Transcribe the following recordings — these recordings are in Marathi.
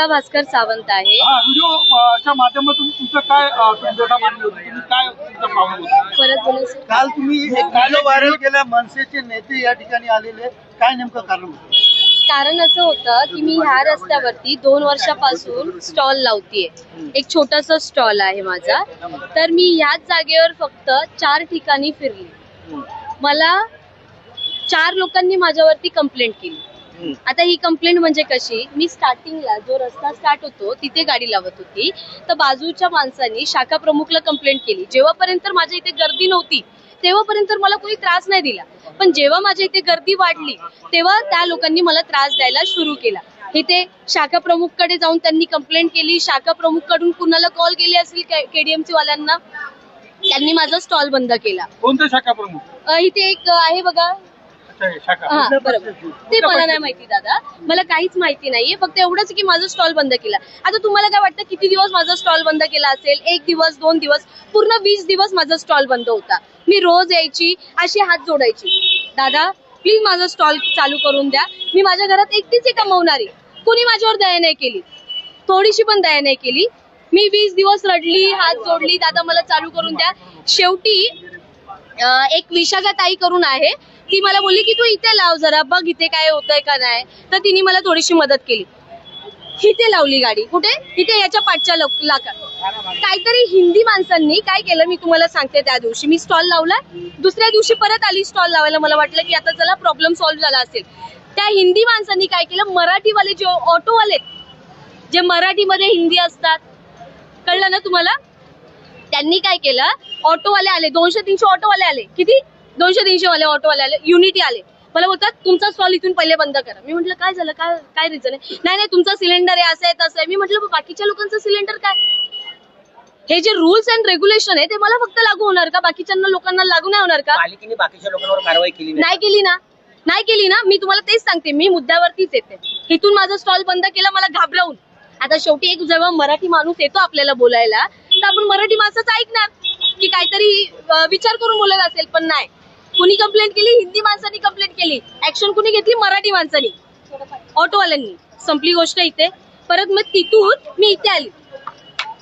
गीता भास्कर सावंत आहे. हा व्हिडिओच्या माध्यमातून तुमचं काय अ, तुमचं मान्य होतं? तुम्ही काय तुमचा प्रॉब्लेम होता? परत बोला सर काल तुम्ही एक व्हिडिओ व्हायरल केला मनसेचे नेते या ठिकाणी आलेले. काय नेमकं कारण होतं? कारण असं होतं की मी ह्या रस्त्यावरती दोन वर्षापासून स्टॉल लावतीये. एक छोटासा स्टॉल आहे माझा. तर मी ह्याच जागेवर फक्त चार ठिकाणी फिरली. मला चार लोकांनी माझ्यावरती कंप्लेंट केली. आता ही कंप्लेंट म्हणजे कशी? मी स्टार्टिंगला जो रस्ता स्टार्ट होतो तिथे गाडी लावत होती. तर बाजूच्या माणसांनी शाखा प्रमुखला कंप्लेंट केली. जेव्हापर्यंत माझ्या इथे गर्दी नव्हती तेव्हापर्यंत मला कोणी त्रास नाही दिला. पण जेव्हा माझ्या इथे गर्दी वाढली तेव्हा त्या लोकांनी मला त्रास द्यायला सुरू केला. इथे शाखा प्रमुखकडे जाऊन त्यांनी कंप्लेंट केली. शाखा प्रमुखकडून कुणाला कॉल केली असेल केडीएमसी वाल्यांना? त्यांनी माझा स्टॉल बंद केला. कोणत्या शाखा प्रमुख? इथे एक आहे बघा हे बरोबर. ते मला नाही माहिती दादा. मला काहीच माहिती नाहीये फक्त एवढंच की माझा स्टॉल बंद केला. आता तुम्हाला काय वाटतं किती दिवस माझा स्टॉल बंद केला असेल? एक दिवस दोन दिवस पूर्ण वीस दिवस माझा स्टॉल बंद होता. मी रोज यायची अशी हात जोडायची. दादा प्लीज माझा स्टॉल चालू करून द्या. मी माझ्या घरात एकटीच आहे कमवणारी. कोणी माझ्यावर दया नाही केली. थोडीशी पण दया नाही केली. मी वीस दिवस रडली हात जोडली दादा मला चालू करून द्या. शेवटी अं, एक विशाखा ताई करून आहे. ती मला बोलली की तू इथे लाव जरा बघ इथे काय होतंय का नाही. तर तिने मला थोडीशी मदत केली. इथे लावली गाडी. कुठे? इथे याच्या पाठच्या लाका काहीतरी हिंदी माणसांनी काय केलं मी तुम्हाला सांगते त्या दिवशी. मी स्टॉल लावला दुसऱ्या दिवशी परत आली स्टॉल लावायला. मला वाटलं की आता चला प्रॉब्लेम सॉल्व्ह झाला असेल. त्या हिंदी माणसांनी काय केलं? मराठीवाले जे ऑटोवाले जे मराठीमध्ये हिंदी असतात कळलं ना तुम्हाला? त्यांनी काय केलं? ऑटोवाले आले. दोनशे तीनशे ऑटोवाले आले. किती? दोनशे तीनशे वाले ऑटोवाले आले युनिटी आले. मला बोलतात तुमचा स्टॉल इथून पहिले बंद करा. मी म्हटलं काय झालं? काय काय रिझन आहे? नाही नाही तुमचा सिलेंडर आहे असं आहे तसं आहे. मी म्हटलं "मग बाकीच्या लोकांचं सिलेंडर काय? हे जे रूल्स अँड रेग्युलेशन आहे ते मला फक्त लागू होणार का? बाकीच्यांना लोकांना लागू नाही होणार का? पालिकेने बाकीच्या लोकांवर कारवाई केली नाही. नाही केली ना. नाही केली ना. मी तुम्हाला तेच सांगते. मी मुद्द्यावरतीच येते. इथून माझा स्टॉल बंद केला मला घाबरवून. आता शेवटी एक जेव्हा मराठी माणूस येतो आपल्याला बोलायला तर आपण मराठी माणसाचं ऐकणार. की काहीतरी अं, विचार करून बोलत असेल पण नाही. कुणी कंप्लेंट केली? हिंदी माणसांनी कंप्लेंट केली. ऍक्शन कुणी घेतली? मराठी माणसांनी. ऑटोवाल्यांनी संपली गोष्ट इथे. परत मग तिथून मी इथे आली.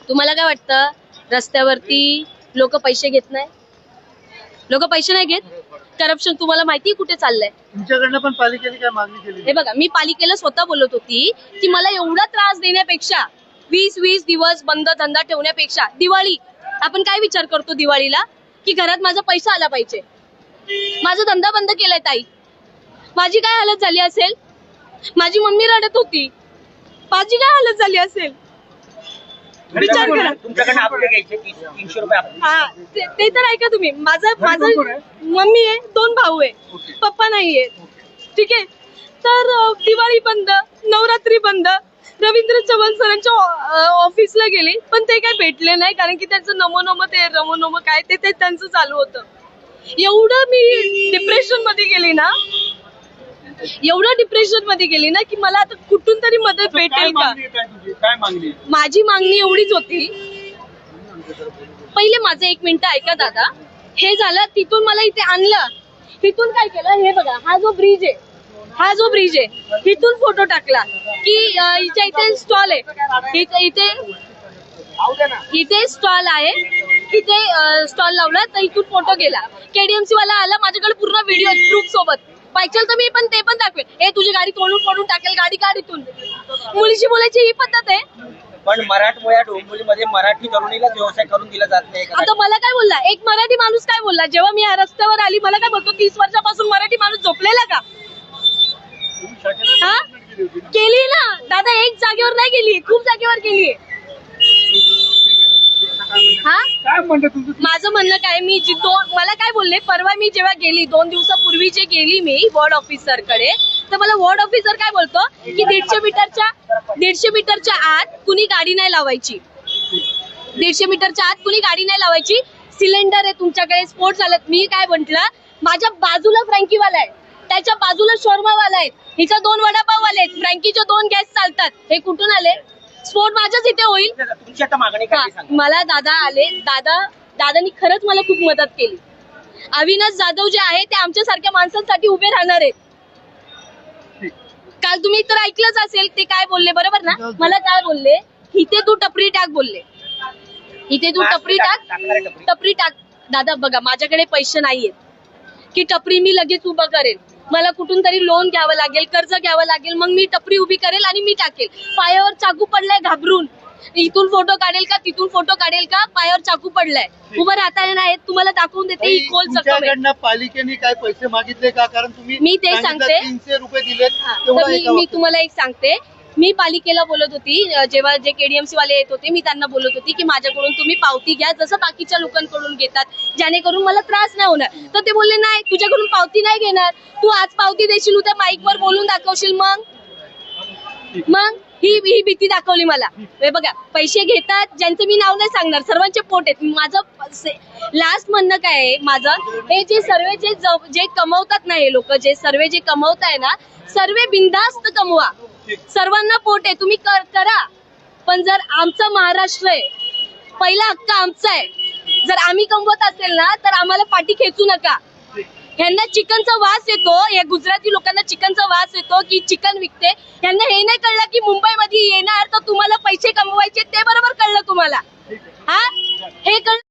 तुम्हाला काय वाटतं? रस्त्यावरती लोक पैसे घेत नाही? लोक पैसे नाही घेत? करप्शन तुम्हाला माहिती कुठे चाललंय? तुमच्याकडनं पण पालिकेने काय मागणी केली? हे बघा मी पालिकेला स्वतः बोलत होती की मला एवढा त्रास देण्यापेक्षा वीस वीस दिवस बंद धंदा ठेवण्यापेक्षा दिवाळी आपण काय विचार करतो दिवाळीला? की घरात माझा पैसा आला पाहिजे. माझा धंदा बंद केलाय ताई. माझी काय हालत झाली असेल? माझी मम्मी रडत होती. माझी काय हालत झाली असेल? विचार करा. तुमच्याकडे आपले घ्यायचे तीस- तीनशे रुपये आपले. हा ते ते तर ऐका तुम्ही. माझं माझं? मम्मी आहे दोन भाऊ आहे. पप्पा नाहीये. ठीक आहे? तर अं, दिवाळी बंद नवरात्री बंद. रवींद्र चव्हाण सरांच्या ऑ- ऑफिसला गेली पण ते काय भेटले नाही कारण की त्यांचं नमो नमो ते रमो नमो काय ते ते त्यांचं चालू होतं. एवढं मी डिप्रेशनमध्ये गेली ना एवढं डिप्रेशनमध्ये गेली ना की मला आता कुठून तरी मदत भेटेल का? माझी मागणी एवढीच होती. पहिले माझं एक मिनिट ऐका दादा. हे झालं तिथून मला इथे आणलं. तिथून काय केलं? हे बघा हा जो ब्रिज आहे हा जो ब्रिज आहे तिथून फोटो टाकला की हिच्या इथे स्टॉल आहे. इथे इथे स्टॉल आहे. इथे स्टॉल लावला तर इथून फोटो गेला. केडीएमसी वाला आला माझ्याकडे पूर्ण व्हिडिओ प्रूफ सोबत. पाहिजे तर मी पण ते पण दाखवेन. ए तुझी गाडी तोडून फोडून टाकेल गाडी इथून. मुलीशी बोलायची ही पद्धत आहे. पण मराठमोळ्या डोंबिवलीमध्ये मराठी तरुणीलाच व्यवसाय करून दिला जात नाही? आता मला काय बोलला? एक मराठी माणूस काय बोलला? जेव्हा मी या रस्त्यावर आली मला काय बोलतो तीस वर्षापासून मराठी माणूस झोपलेला का? हा? केली ना? दादा एक जागेवर नाही गेली खूप जागेवर केली हा? काय म्हणते तुमचं माझं म्हणणं काय मी जी दोन मला काय बोलले परवा मी जेव्हा गेली दोन दिवसापूर्वी जे गेली मी वॉर्ड ऑफिसरकडे तर मला वॉर्ड ऑफिसर काय बोलतो की दीडशे मीटरच्या दीडशे मीटरच्या आत कुणी गाडी नाही लावायची. दीडशे मीटरच्या आत कुणी गाडी नाही लावायची. सिलेंडर आहे तुमच्याकडे स्फोट झालं मी काय म्हंटल माझ्या बाजूला फ्रँकीवाला आहे. त्याच्या बाजूला शोरमावाला आहे. हिचा दोन वडापाववाले आहेत. फ्रँकीचे दोन गॅस चालतात. हे कुठून आले? स्फोट माझ्याच इथे होईल. तुमची आता मागणी काय ते सांगा. मला दादा आले. दादा दादानी खरंच मला खूप मदत केली. अविनाश जाधव जे आहे ते आमच्यासारख्या माणसांसाठी उभे राहणार आहेत. काल तुम्ही तर ऐकलंच असेल ते काय बोलले बरोबर ना? मला काय बोलले? इथे तू टपरी टाक बोलले. इथे तू टपरी टाक टपरी. टाक. दादा बघा माझ्याकडे पैसे नाहीयेत. की टपरी मी लगेच उभं करेल मला कुठून तरी लोन घ्यावं लागेल कर्ज घ्यावं लागेल मग मी टपरी उभी करेल आणि मी टाकेल. पायावर चाकू पडलाय घाबरून. इथून फोटो काढेल का तिथून फोटो काढेल का पायावर चाकू पडलाय. उभं राहता येणार तुम्हाला दाखवून देते ही खोल जखम आहे. तुमच्याकडनं पालिकेने काय पैसे मागितले का? कारण तुम्ही मी ते सांगितलं सांगते. तीनशे रुपये दिलेत तेवढं तर मी एका मी वाक्यात. तुम्हाला एक सांगते. मी पालिकेला बोलत होती जेव्हा जे केडीएमसी वाले येत होते मी त्यांना बोलत होती की माझ्याकडून तुम्ही पावती घ्या जसं बाकीच्या लोकांकडून घेतात जेणेकरून मला त्रास नाही होणार. तर ते बोलले नाही तुझ्याकडून पावती नाही घेणार. तू आज पावती देशील उद्या माईक वर बोलून दाखवशील मग? मग? ही ही भीती दाखवली मला. बघा पैसे घेतात ज्यांचं मी नाव नाही सांगणार सर्वांचे पोट आहेत. माझं लास्ट म्हणणं काय आहे माझं हे जे सर्व जे जे कमवतात ना हे लोक जे सर्व जे कमवताय ना सर्व बिंदास्त कमवा. सर्वांना पोट आहे तुम्ही कर- करा. पण जर आमचा महाराष्ट्र आहे पहिला हक्क आमचा आहे. जर आम्ही कमवत असेल ना तर आम्हाला पाठी खेचू नका. ह्यांना चिकनचा वास येतो या गुजराती लोकांना चिकनचा वास येतो की चिकन विकते. यांना हे नाही कळलं की मुंबईमध्ये येणार तर तुम्हाला पैसे कमवायचे ते बरोबर कळलं तुम्हाला. हा? हे कळलं